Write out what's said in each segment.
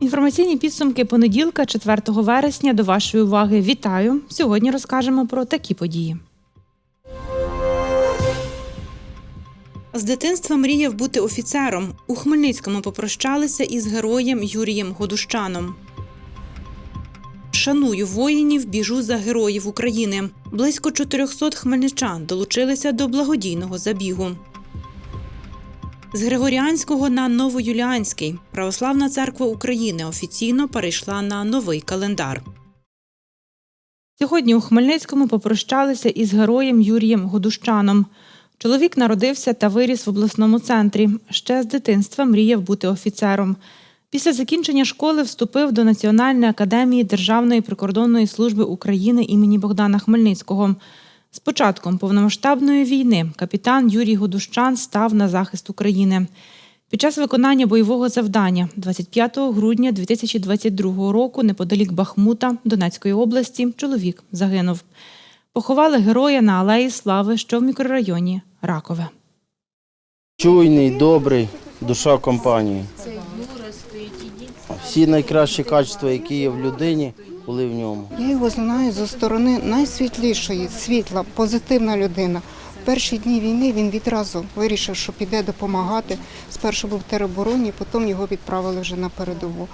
Інформаційні підсумки понеділка, 4 вересня. До вашої уваги вітаю. Сьогодні розкажемо про такі події. З дитинства мріяв бути офіцером. У Хмельницькому попрощалися із героєм Юрієм Годущаном. Шаную воїнів, біжу за героїв України. Близько 400 хмельничан долучилися до благодійного забігу. З Григоріанського на Новоюліанський Православна церква України офіційно перейшла на новий календар. Сьогодні у Хмельницькому попрощалися із героєм Юрієм Годущаном. Чоловік народився та виріс в обласному центрі. Ще з дитинства мріяв бути офіцером. Після закінчення школи вступив до Національної академії Державної прикордонної служби України імені Богдана Хмельницького. З початком повномасштабної війни капітан Юрій Годущан став на захист України. Під час виконання бойового завдання 25 грудня 2022 року неподалік Бахмута Донецької області чоловік загинув. Поховали героя на Алеї Слави, що в мікрорайоні Ракове. Чуйний, добрий, душа компанії. Всі найкращі качества, які є в людині, були в ньому. Я його знаю зі сторони найсвітлішої, світла, позитивна людина. В перші дні війни він відразу вирішив, що піде допомагати. Спершу був в теробороні, потім його відправили вже на передову.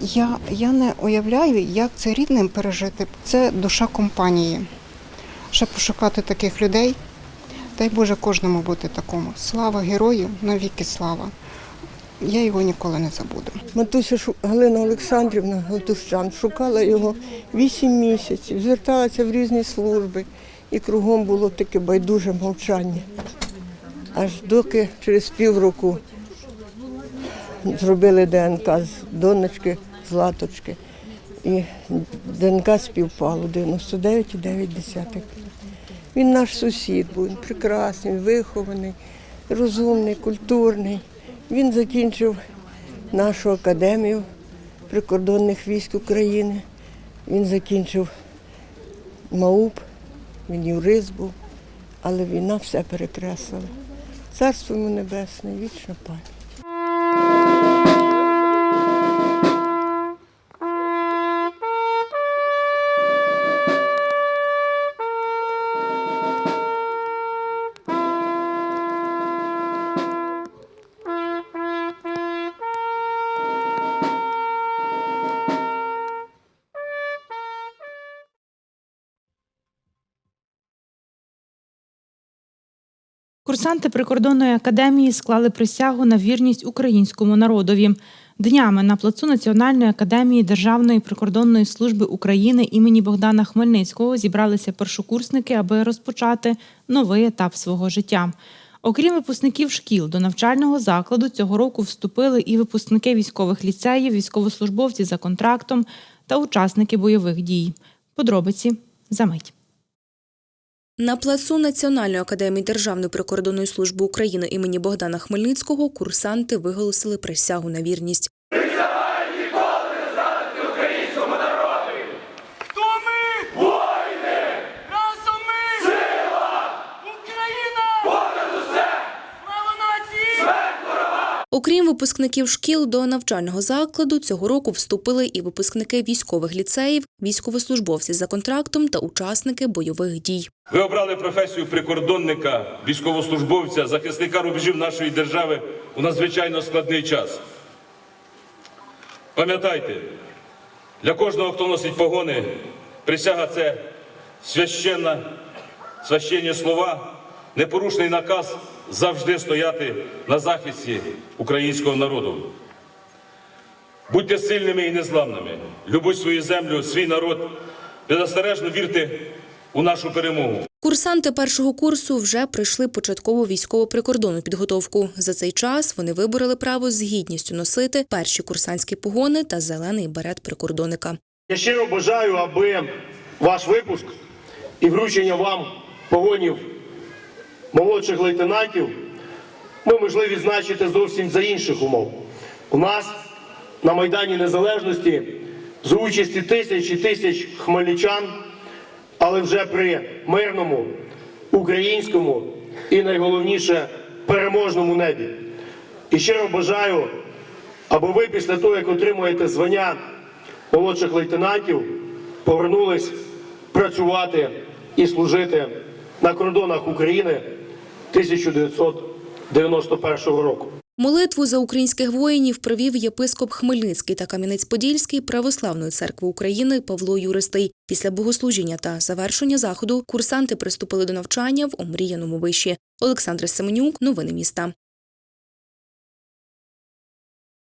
Я, я не уявляю, як це рідним пережити. Це душа компанії. Ще пошукати таких людей. Дай Боже кожному бути такому. Слава герою, навіки слава. Я його ніколи не забуду. Матуся Галина Олександрівна Галтущан шукала його вісім місяців, зверталася в різні служби, і кругом було таке байдуже мовчання. Аж доки через півроку зробили ДНК з донечки Златочки. І ДНК співпало 99,9. Він наш сусід був, прекрасний, вихований, розумний, культурний. Він закінчив нашу академію прикордонних військ України. Він закінчив МАУП, він юрист був, але війна все перекреслила. Царство йому небесне, вічна пам'ять. Курсанти прикордонної академії склали присягу на вірність українському народові. Днями на плацу Національної академії Державної прикордонної служби України імені Богдана Хмельницького зібралися першокурсники, аби розпочати новий етап свого життя. Окрім випускників шкіл, до навчального закладу цього року вступили і випускники військових ліцеїв, військовослужбовці за контрактом та учасники бойових дій. Подробиці за мить. На плацу Національної академії Державної прикордонної служби України імені Богдана Хмельницького курсанти виголосили присягу на вірність. Хто ми? Воїни! Разом ми! Сила! Україна! Понад усе! Слава нації! Окрім випускників шкіл до навчального закладу, цього року вступили і випускники військових ліцеїв, військовослужбовці за контрактом та учасники бойових дій. Ви обрали професію прикордонника, військовослужбовця, захисника рубежів нашої держави у надзвичайно складний час. Пам'ятайте, для кожного, хто носить погони, присяга це священна, священні слова, непорушний наказ завжди стояти на захисті українського народу. Будьте сильними і незламними. Любуй свою землю, свій народ. Беззастережно вірте у нашу перемогу. Курсанти першого курсу вже пройшли початкову військово-прикордонну підготовку. За цей час вони вибороли право з гідністю носити перші курсантські погони та зелений берет прикордонника. Я щиро бажаю, аби ваш випуск і вручення вам погонів молодших лейтенантів ми могли відзначити зовсім за інших умов. У нас на Майдані Незалежності з участі тисяч і тисяч хмельничан, але вже при мирному, українському і найголовніше переможному небі. І щиро бажаю, аби ви після того, як отримуєте звання молодших лейтенантів, повернулись працювати і служити на кордонах України 1991 року. Молитву за українських воїнів провів єпископ Хмельницький та Кам'янець-Подільський Православної церкви України Павло Юристий. Після богослужіння та завершення заходу курсанти приступили до навчання в омріяному виші. Олександр Семенюк, новини міста.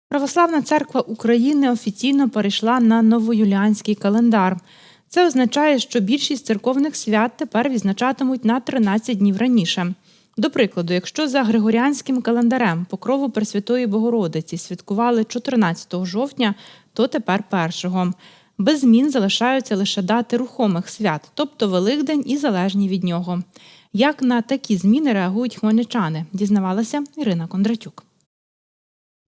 Православна церква України офіційно перейшла на новоюліанський календар. Це означає, що більшість церковних свят тепер відзначатимуть на 13 днів раніше. До прикладу, якщо за григоріанським календарем покрову Пресвятої Богородиці святкували 14 жовтня, то тепер 1. Без змін залишаються лише дати рухомих свят, тобто Великдень і залежні від нього. Як на такі зміни реагують хмельничани, дізнавалася Ірина Кондратюк.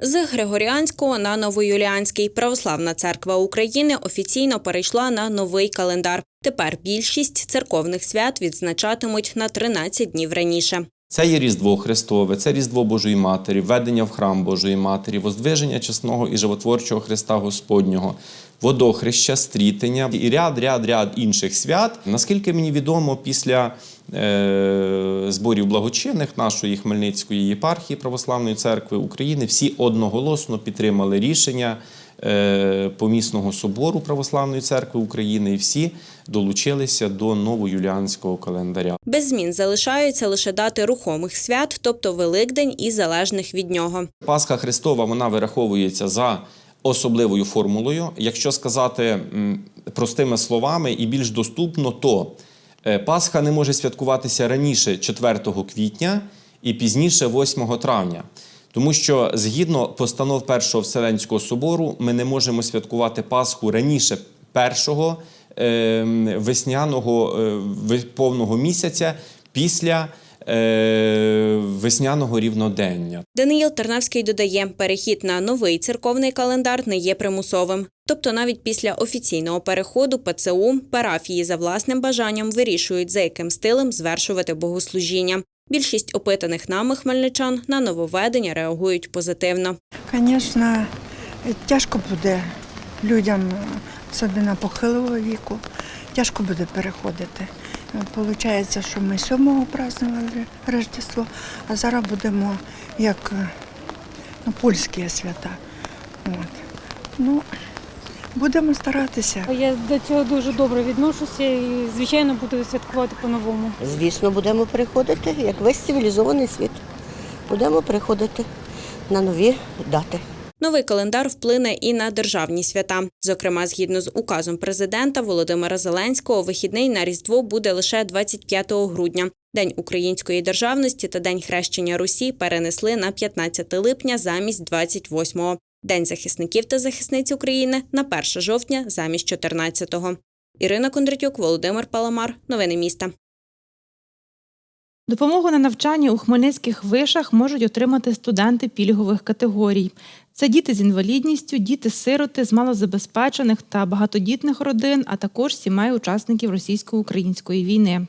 З Григоріанського на Новоюліанський Православна церква України офіційно перейшла на новий календар. Тепер більшість церковних свят відзначатимуть на 13 днів раніше. Це є Різдво Христове, це Різдво Божої Матері, введення в храм Божої Матері, воздвиження чесного і животворчого Христа Господнього, водохреща, стрітення і ряд, ряд, ряд інших свят. Наскільки мені відомо, після е, зборів благочинних нашої Хмельницької єпархії Православної церкви України всі одноголосно підтримали рішення помісного собору Православної церкви України і всі долучилися до новоюліанського календаря. Без змін залишаються лише дати рухомих свят, тобто Великдень і залежних від нього. Пасха Христова вона вираховується за особливою формулою. Якщо сказати простими словами і більш доступно, то е, Пасха не може святкуватися раніше 4 квітня і пізніше 8 травня. Тому що згідно постанов Першого Вселенського собору ми не можемо святкувати Пасху раніше першого е, весняного е, повного місяця після е, весняного рівнодення. Даниїл Тарнавський додає, перехід на новий церковний календар не є примусовим. Тобто навіть після офіційного переходу ПЦУ парафії за власним бажанням вирішують, за яким стилем звершувати богослужіння. Більшість опитаних нами хмельничан на нововведення реагують позитивно. Звісно, тяжко буде людям, особливо похилого віку, тяжко буде переходити. Получається, що ми сьомого празднували Рождество, а зараз будемо як ну, польські свята. От. Ну, будемо старатися. Я до цього дуже добре відношуся і, звичайно, буду святкувати по-новому. Звісно, будемо переходити, як весь цивілізований світ. Будемо переходити на нові дати. Новий календар вплине і на державні свята. Зокрема, згідно з указом президента Володимира Зеленського, вихідний на Різдво буде лише 25 грудня. День української державності та День хрещення Русі перенесли на 15 липня замість 28-го. День захисників та захисниць України на 1 жовтня замість 14-го. Ірина Кондратюк, Володимир Паламар. Новини міста. Допомогу на навчання у хмельницьких вишах можуть отримати студенти пільгових категорій. Це діти з інвалідністю, діти-сироти з малозабезпечених та багатодітних родин, а також сімей учасників російсько-української війни.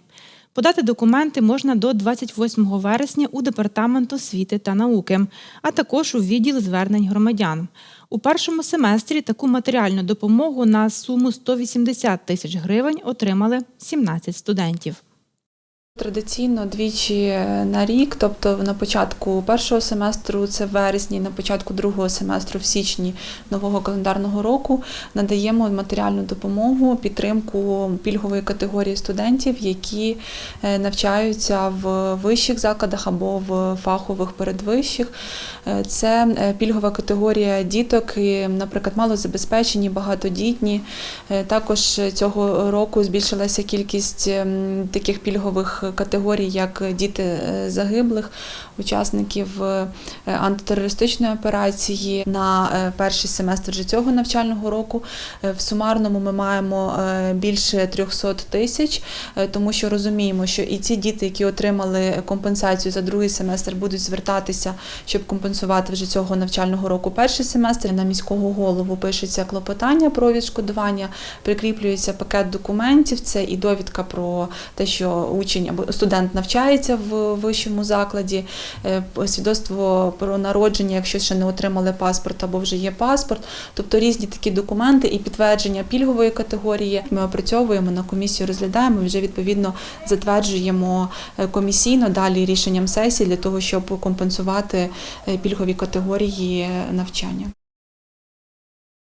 Подати документи можна до 28 вересня у департамент освіти та науки, а також у відділ звернень громадян. У першому семестрі таку матеріальну допомогу на суму 180 тисяч гривень отримали 17 студентів. Традиційно двічі на рік, тобто на початку першого семестру, це в вересні, на початку другого семестру, в січні нового календарного року, надаємо матеріальну допомогу, підтримку пільгової категорії студентів, які е, навчаються в вищих закладах або в фахових передвищих. Е, Це е, пільгова категорія діток, наприклад, малозабезпечені, багатодітні. Е, Також цього року збільшилася кількість ем, таких пільгових категорій, як діти е, загиблих, учасників е, антитерористичної операції на е, перший семестр цього навчального року. В сумарному ми маємо більше 300 тисяч, тому що розуміємо, що і ці діти, які отримали компенсацію за другий семестр, будуть звертатися, щоб компенсувати вже цього навчального року перший семестр. На міського голову пишеться клопотання про відшкодування, прикріплюється пакет документів. Це і довідка про те, що учень студент навчається в вищому закладі, е, свідоцтво про народження, якщо ще не отримали паспорт або вже є паспорт, тобто різні такі документи і підтвердження пільгової категорії. Ми опрацьовуємо на комісію, розглядаємо і вже відповідно затверджуємо е, комісійно далі рішенням сесії для того, щоб компенсувати е, пільгові категорії навчання.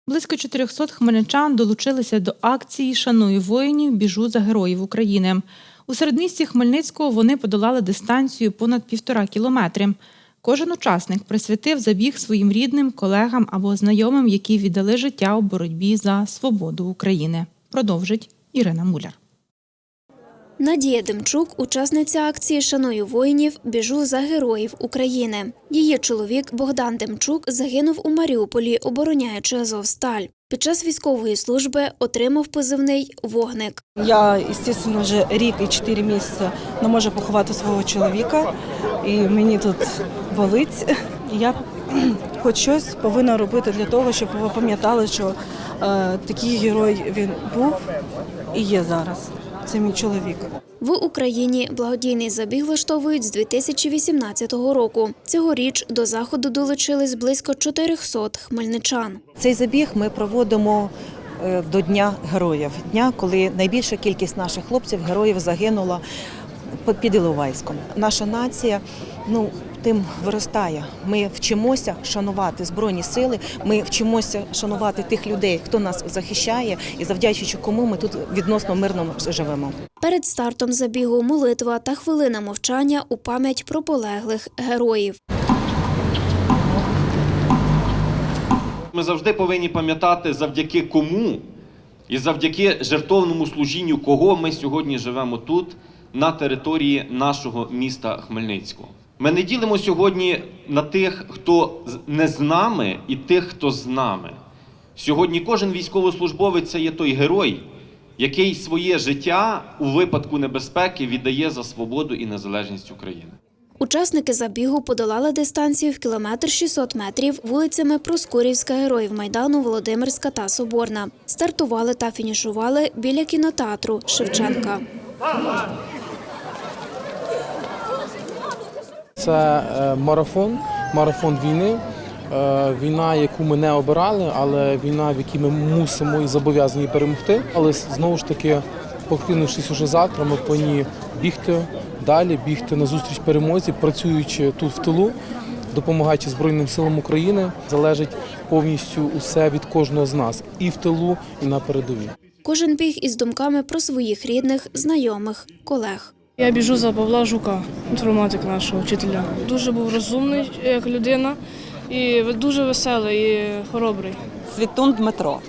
Близько 400 хмельничан долучилися до акції Шаную воїнів, біжу за героїв України. У середмісті Хмельницького вони подолали дистанцію понад півтора кілометри. Кожен учасник присвятив забіг своїм рідним, колегам або знайомим, які віддали життя у боротьбі за свободу України. Продовжить Ірина Муляр. Надія Демчук, учасниця акції Шаную воїнів, біжу за героїв України. Її чоловік Богдан Демчук загинув у Маріуполі, обороняючи Азовсталь. Під час військової служби отримав позивний вогник. Я, звісно, вже рік і чотири місяці не можу поховати свого чоловіка, і мені тут болить. Я хоч щось повинна робити для того, щоб ви пам'ятали, що е, такий герой він був і є зараз. Це мій чоловік. В Україні благодійний забіг влаштовують з 2018 року. Цьогоріч до заходу долучились близько 400 хмельничан. Цей забіг ми проводимо е, до Дня героїв. Дня, коли найбільша кількість наших хлопців, героїв загинула під Іловайськом. Наша нація ну, тим виростає. Ми вчимося шанувати Збройні сили, ми вчимося шанувати тих людей, хто нас захищає, і завдячуючи кому ми тут відносно мирно живемо. Перед стартом забігу молитва та хвилина мовчання у пам'ять про полеглих героїв. Ми завжди повинні пам'ятати, завдяки кому і завдяки жертовному служінню, кого ми сьогодні живемо тут, на території нашого міста Хмельницького. Ми не ділимо сьогодні на тих, хто не з нами, і тих, хто з нами. Сьогодні кожен військовослужбовець це є той герой, який своє життя у випадку небезпеки віддає за свободу і незалежність України. Учасники забігу подолали дистанцію в кілометр 600 метрів вулицями Проскурівська, Героїв Майдану, Володимирська та Соборна. Стартували та фінішували біля кінотеатру Шевченка. Це е, марафон, марафон війни. Е, Війна, яку ми не обирали, але війна, в якій ми мусимо і зобов'язані перемогти. Але знову ж таки, покинувшись уже завтра, ми повинні бігти далі, бігти на зустріч перемозі, працюючи тут в тилу, допомагаючи Збройним силам України, залежить повністю усе від кожного з нас і в тилу, і на передовій. Кожен біг із думками про своїх рідних, знайомих, колег. Я біжу за Павла Жука, інформатик нашого вчителя. Дуже був розумний як людина і дуже веселий і хоробрий. Світун Дмитро.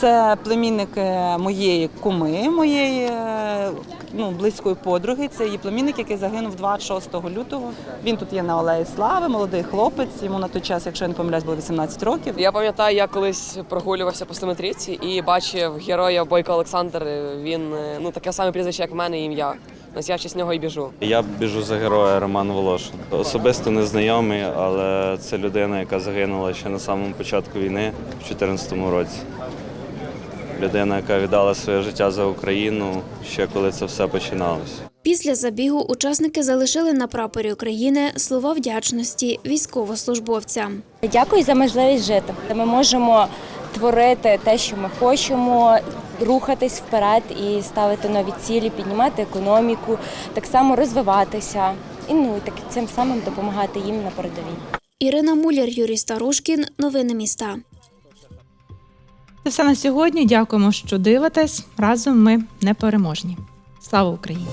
Це племінник моєї куми, моєї е, ну, близької подруги. Це її племінник, який загинув 26 лютого. Він тут є на Алеї Слави, молодий хлопець. Йому на той час, якщо я не помиляюсь, було 18 років. Я пам'ятаю, я колись прогулювався по Стеметрівці і бачив героя Бойко Олександр. Він е, ну таке саме прізвище, як в мене, ім'я. Ось я честь нього і біжу. Я біжу за героя Роман Волошин. Особисто не знайомий, але це людина, яка загинула ще на самому початку війни в 2014 році. Людина, яка віддала своє життя за Україну ще коли це все починалося. Після забігу учасники залишили на прапорі України слова вдячності військовослужбовцям. Дякую за можливість жити. Ми можемо творити те, що ми хочемо, рухатись вперед і ставити нові цілі, піднімати економіку, так само розвиватися і ну і так цим самим допомагати їм на передовій. Ірина Муляр, Юрій Старушкін. Новини міста. Це все на сьогодні. Дякуємо, що дивитесь. Разом ми непереможні. Слава Україні!